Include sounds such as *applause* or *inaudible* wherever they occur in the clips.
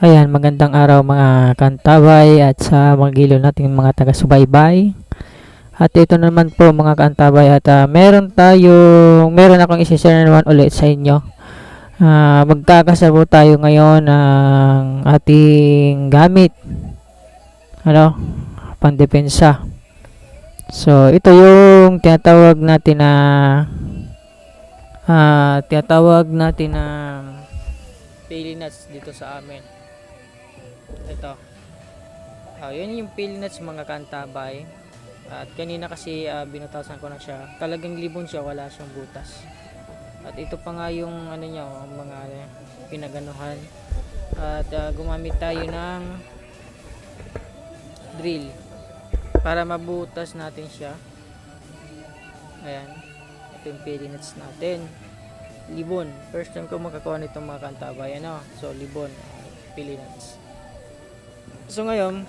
Ayan, magandang araw mga kantabay at sa mga gilo nating mga taga-subaybay. At ito naman po mga kantabay at ah, meron tayong, meron akong isi-share naman ulit sa inyo. Ah, magkakasabo tayo ngayon ng ating gamit. Ano? Pandepensa. So, ito yung tinatawag natin na ah, tinatawag natin na pili nuts dito sa amin. Ah, yun yung pili nuts mga kantabay. At kanina kasi ah, binutasan ko na siya. Talagang libon siya, wala siyang butas. At ito pa nga yung ano niya, oh, mga pinaganuhan. At ah, gumamit tayo ng drill para mabutas natin siya. Ayan. Ito yung nuts natin. Libon. First time ko makakuha nitong mga kantabay. Ano? So, libon. pili nuts. So, ngayon,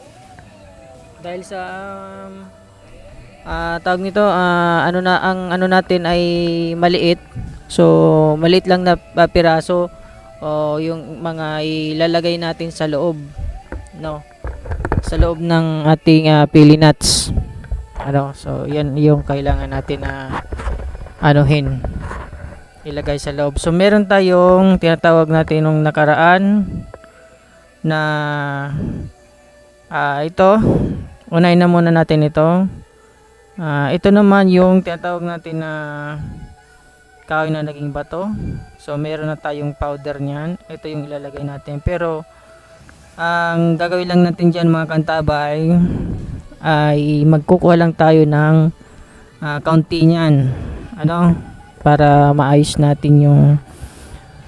dahil sa um, ah, tawag nito, ah, ano na ang ano natin ay maliit. So, maliit lang na ah, piraso o yung mga ilalagay natin sa loob, no? Sa loob ng ating ah, pili nuts. Ano? So, yan yung kailangan natin na anuhin ilagay sa loob. So, meron tayong tinatawag natin nung nakaraan na ah ito. Unahin na muna natin ito. Ah, ito naman yung tinatawag natin na kahoy na naging bato. So, meron na tayong powder niyan. Ito yung ilalagay natin. Pero, ang gagawin lang natin dyan mga kantabay ay magkukuha lang tayo ng ah, kaunti niyan. Ano? Para maayos natin yung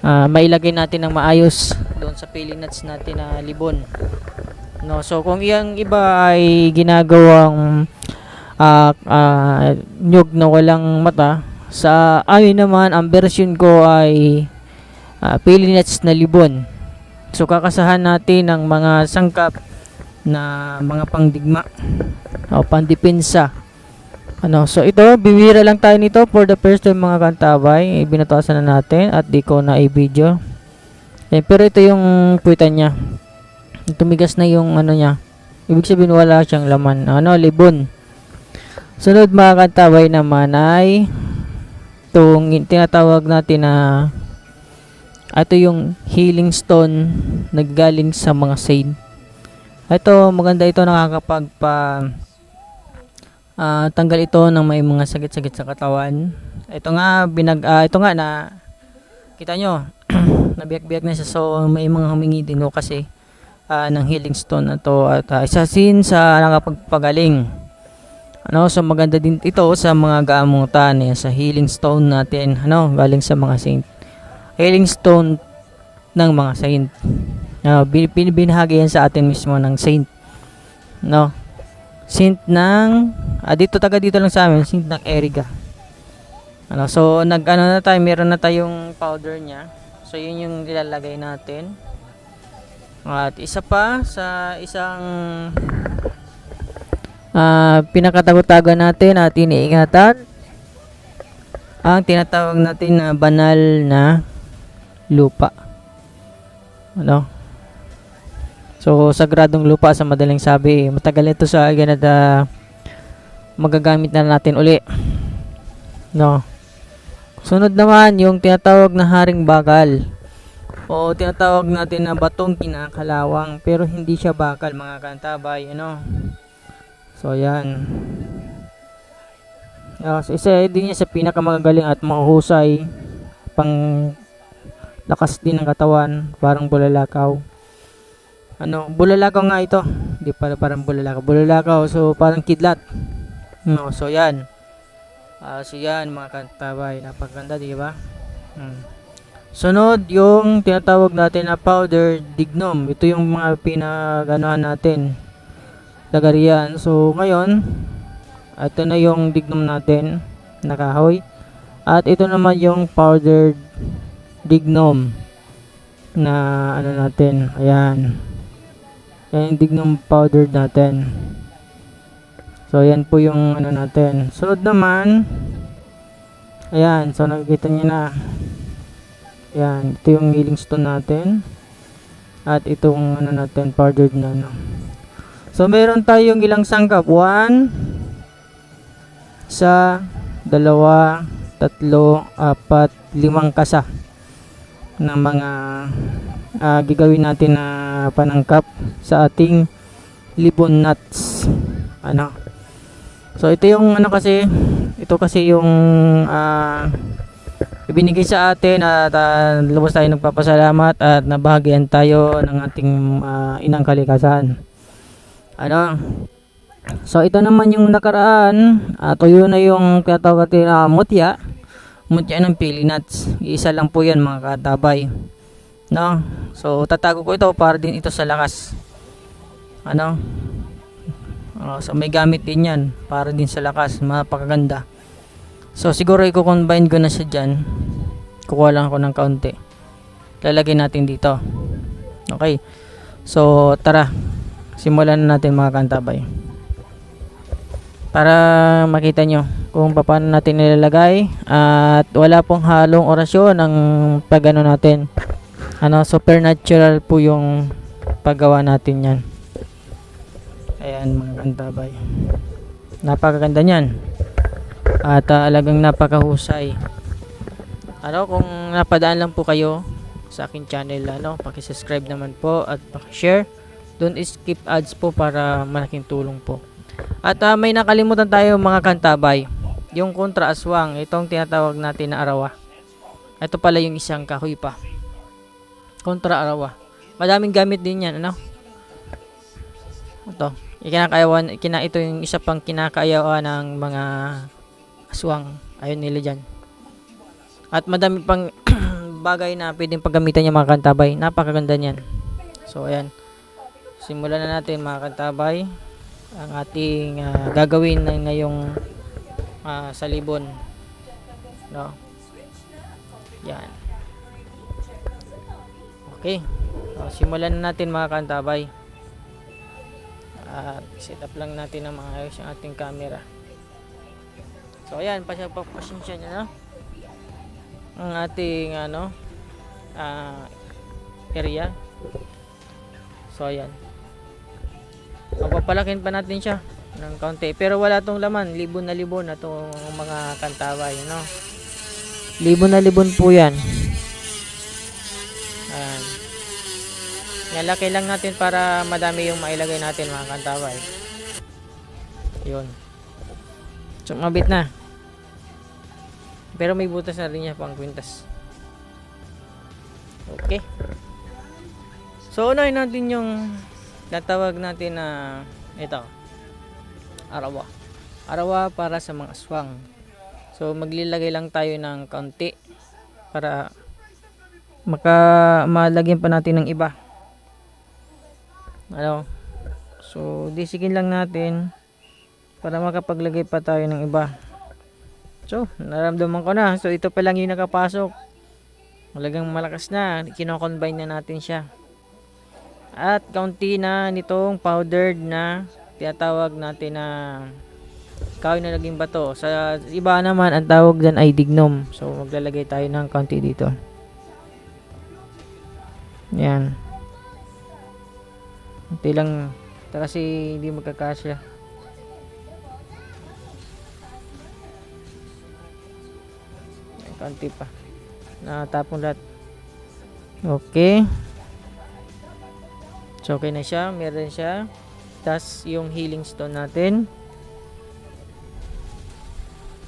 ah, mailagay natin ng maayos doon sa peeling nuts natin na libon. No, so kung iyang iba ay ginagawang ah ah, nyug na walang mata, sa amin naman ang version ko ay uh, peeling nuts na libon. So kakasahan natin ng mga sangkap na mga pangdigma o pandepensa. Ano, so ito, bibira lang tayo nito for the first time mga kantabay. Ibinatasan na natin at di ko na i-video. Eh, pero ito yung puwitan niya. Tumigas na yung ano niya. Ibig sabihin wala siyang laman. Ano, libon. Sunod mga kantabay naman ay itong tinatawag natin na ito yung healing stone naggaling sa mga saint. Ito, maganda ito nakakapagpa ah, tanggal ito ng may mga sakit-sakit sa katawan. Ito nga binag ah, ito nga na kita nyo *clears throat* nabiyak-biyak na siya so may mga humingi din ho kasi ah, ng healing stone na to at ah, isa sin sa nakapagpagaling. Ano, so maganda din ito sa mga gamutan eh, sa healing stone natin, ano, galing sa mga saint. Healing stone ng mga saint. Uh, binahagi yan sa atin mismo ng saint. No? Saint ng ah, dito taga dito lang sa amin, Saint ng Eriga. Ano, so nag ano na tayo, meron na tayong powder niya. So yun yung ilalagay natin. At isa pa sa isang ah pinakatago-tago natin at iniingatan ang tinatawag natin na banal na lupa. Ano? So, sagradong lupa sa madaling sabi. Matagal ito sa ganada magagamit na natin uli. No. Sunod naman yung tinatawag na haring bakal. O tinatawag natin na batong kinakalawang pero hindi siya bakal mga kantabay, ano. So yan. Uh, so, isa din niya sa pinakamagagaling at mahuhusay pang lakas din ng katawan, parang bulalakaw. Ano, bulalakaw nga ito. Hindi para parang bulalakaw. Bulalakaw, so parang kidlat. No, so yan. Ah, so yan mga kantabay, napakaganda, di ba? Hmm. Sunod, yung tinatawag natin na powder dignum. Ito yung mga pinaganuhan natin. Lagarian. So, ngayon, ito na yung dignum natin na kahoy. At ito naman yung powdered dignum na ano natin. Ayan. Yan yung dignum powdered natin. So, yan po yung ano natin. Sunod naman, ayan. So, nakikita niyo na. Ayan. Ito yung healing stone natin. At itong ano natin, powdered na ano. So meron tayong ilang sangkap. One, sa dalawa, tatlo, apat, limang kasa ng mga ah, gagawin natin na panangkap sa ating libon nuts. Ano? So ito yung ano kasi, ito kasi yung ah, ibinigay sa atin at uh, lubos tayo nagpapasalamat at nabahagyan tayo ng ating ah, inang kalikasan. Ano? So ito naman yung nakaraan, at tuyo na yung tinatawag natin na mutya. Mutya ng pili nuts. Isa lang po yan mga katabay. No? So tatago ko ito para din ito sa lakas. Ano? Oh, so may gamit din yan para din sa lakas, mapakaganda. So siguro i-combine ko na siya dyan. Kukuha lang ako ng kaunti. Lalagay natin dito. Okay. So tara. Simulan na natin mga kantabay. Para makita nyo kung paano natin nilalagay at wala pong halong orasyon ang pagano natin. Ano, supernatural po yung paggawa natin yan. Ayan mga kantabay. Napakaganda niyan. At uh, alagang napakahusay. Ano, kung napadaan lang po kayo sa akin channel, ano, paki-subscribe naman po at paki-share. Don't skip ads po para malaking tulong po. At ah, may nakalimutan tayo mga kantabay. Yung kontra aswang, itong tinatawag natin na arawa. Ito pala yung isang kahoy pa. Kontra arawa. Madaming gamit din yan, ano? Ito. Ikinakayawan, kina, ito yung isa pang kinakayawan ng mga aswang. Ayun nila dyan. At madami pang *clears throat* bagay na pwedeng paggamitan yung mga kantabay. Napakaganda niyan. So, ayan. Simulan na natin mga kantabay ang ating ah, gagawin na ngayong ah, salibon. No? Yan. Okay. So, simulan na natin mga kantabay. At set up lang natin ng maayos yung ating camera. So ayan, pasya pa pasensya niyo no. Ang ating ano ah, area. So ayan. Papapalakin pa natin siya ng kaunti. Pero wala tong laman. Libon na libon na tong mga kantaway. No? Libon na libon po yan. Ayan. Nalaki lang natin para madami yung mailagay natin mga kantaway. Yun. So, mabit na. Pero may butas na rin niya pang kwintas. Okay. So, unahin natin yung tatawag natin na ito. Arawa. Arawa para sa mga aswang. So, maglilagay lang tayo ng kaunti para maka malagyan pa natin ng iba. Ano? So, disigin lang natin para makapaglagay pa tayo ng iba. So, naramdaman ko na. So, ito pa lang yung nakapasok. Malagang malakas na. Kino-combine na natin siya. At kaunti na nitong powdered na tinatawag natin na kahoy na naging bato. Sa iba naman, ang tawag dyan ay dignom. So, maglalagay tayo ng kaunti dito. Yan. Kunti lang. Ito kasi hindi magkakasya. Kaunti pa. Natapon lahat. Okay. So, okay na siya. Meron siya. Tapos, yung healing stone natin.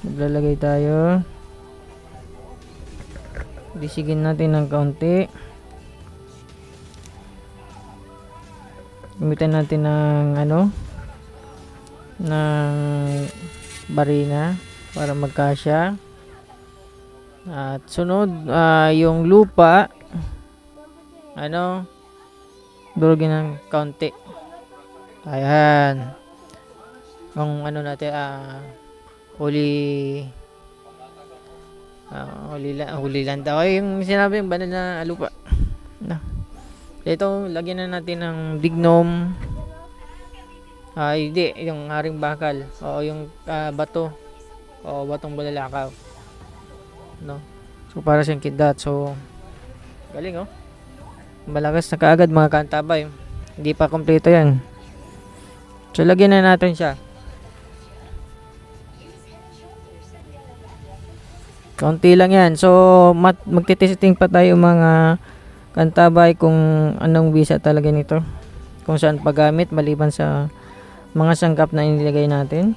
Maglalagay tayo. Disigin natin ng kaunti. Gamitan natin ng ano ng barina para magkasya. At sunod ah, yung lupa ano durugin ng kaunti. Ayan. Yung ano natin ah huli ah huli, la, huli lang daw. Ay, yung sinabi yung banal na lupa. Na. Ito, lagyan na natin ng dignum. Ah, hindi, yung haring bakal. O yung ah, bato. O batong bulalakaw. No? So, para siyang kidlat. So, galing oh. Malakas na kaagad mga kantabay. Hindi pa kompleto yan. So, lagyan na natin siya. Kaunti lang yan. So, mat magtitesting pa tayo mga kantabay kung anong bisa talaga nito. Kung saan paggamit maliban sa mga sangkap na inilagay natin.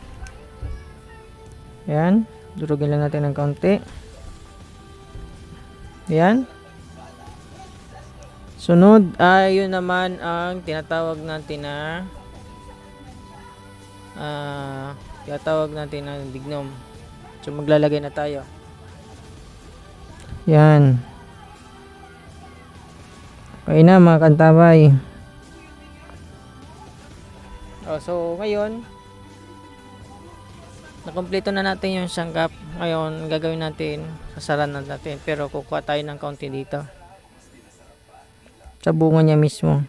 Yan. Durugin lang natin ng kaunti. Yan. Sunod ay yun naman ang tinatawag natin na ah tinatawag natin na dignom. So maglalagay na tayo. Yan. Okay na mga kantabay. Oh, so ngayon nakompleto na natin yung sangkap. Ngayon gagawin natin sasaran na natin pero kukuha tayo ng kaunti dito. Sa bunga niya mismo.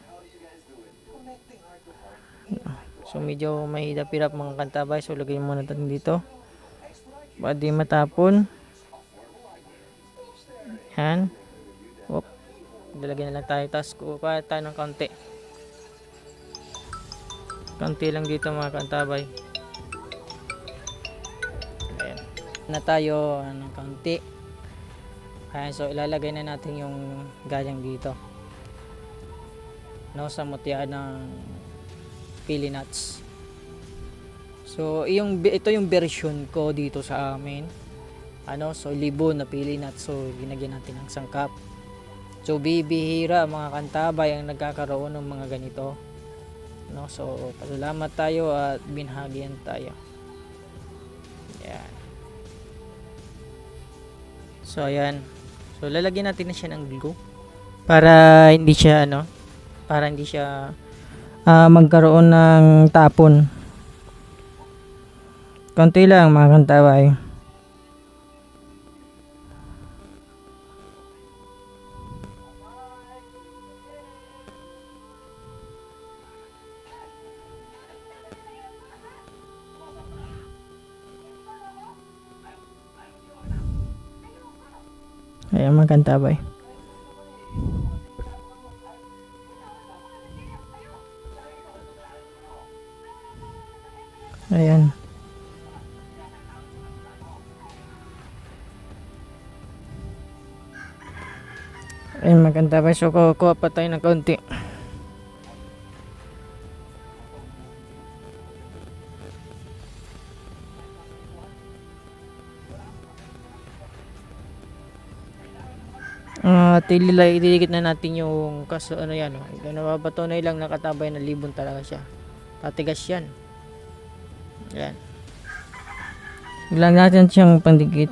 So medyo mahidap-hirap mga kantabay. So lagay muna natin dito. Para di matapon. Yan. Oop. Lalagyan na lang tayo. Tapos kukuha tayo ng kaunti. Kaunti lang dito mga kantabay. Na tayo ng kaunti. Ayan. So ilalagay na natin yung gayang dito. No, sa mutya ng pili nuts. So, yung, ito yung version ko dito sa amin ano, so libo na pili nut. So, ginagyan natin ng sangkap. So, bibihira mga kantabay ang nagkakaroon ng mga ganito. No, so, pasalamat tayo at binhagyan tayo. Yan. So, ayan. So, lalagyan natin na siya ng glue. Para hindi siya, ano, para hindi siya ah, magkaroon ng tapon. Konti lang mga kantabay. Ayan, maganda ba eh. Ayan. Ayan, maganda ba? So, kukuha pa tayo ng konti. Tililay ididikit na natin yung kaso ano yan, oh. Ito nababatunay lang nakatabay na libon talaga siya. Tatigas yan. Yan. Biglang natin siyang pandikit.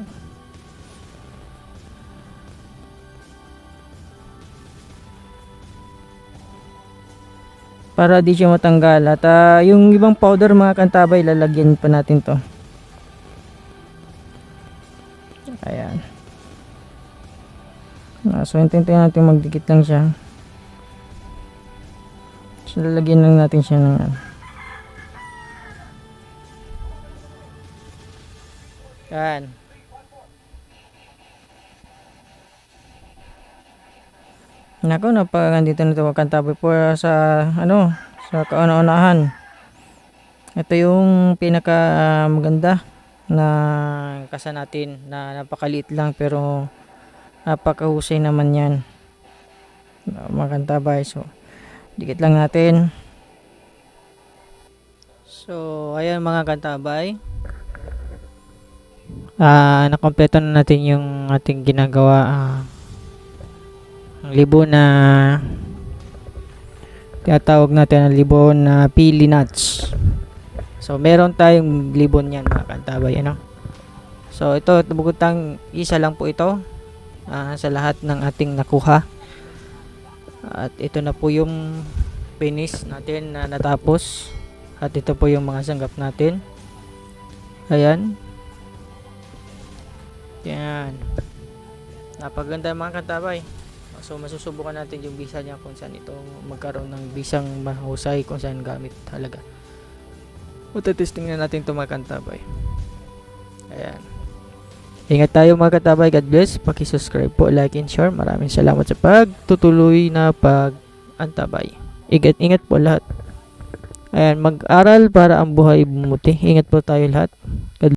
Para di siya matanggal. At ah, yung ibang powder mga kantabay, lalagyan pa natin to. So, hintayin natin magdikit lang siya. So, lalagyan lang natin siya ng ano. Yan. Nako, napakandito na ito kantabi po sa ano, sa kauna-unahan. Ito yung pinaka ah, maganda na kasa natin na napakaliit lang pero napakahusay naman yan. Uh, mga kantabay. So, dikit lang natin. So, ayan mga kantabay. Ah, nakompleto na natin yung ating ginagawa ah, ang libo na tinatawag natin ang libon na pili nuts. So, meron tayong libon yan mga kantabay, ano? So, ito, bukutang isa lang po ito ah, sa lahat ng ating nakuha. At ito na po yung finish natin na natapos. At ito po yung mga sanggap natin. Ayan. Yan. Napaganda mga katabay. So masusubukan natin yung visa niya kung saan ito magkaroon ng bisang mahusay kung saan gamit talaga. Utatesting na natin ito mga kantabay. Ayan. Ingat tayo mga katabay. God bless. Paki-subscribe po, like and share. Maraming salamat sa pagtutuloy na pag-antabay. Ingat-ingat po lahat. Ayan, mag-aral para ang buhay bumuti. Ingat po tayo lahat. God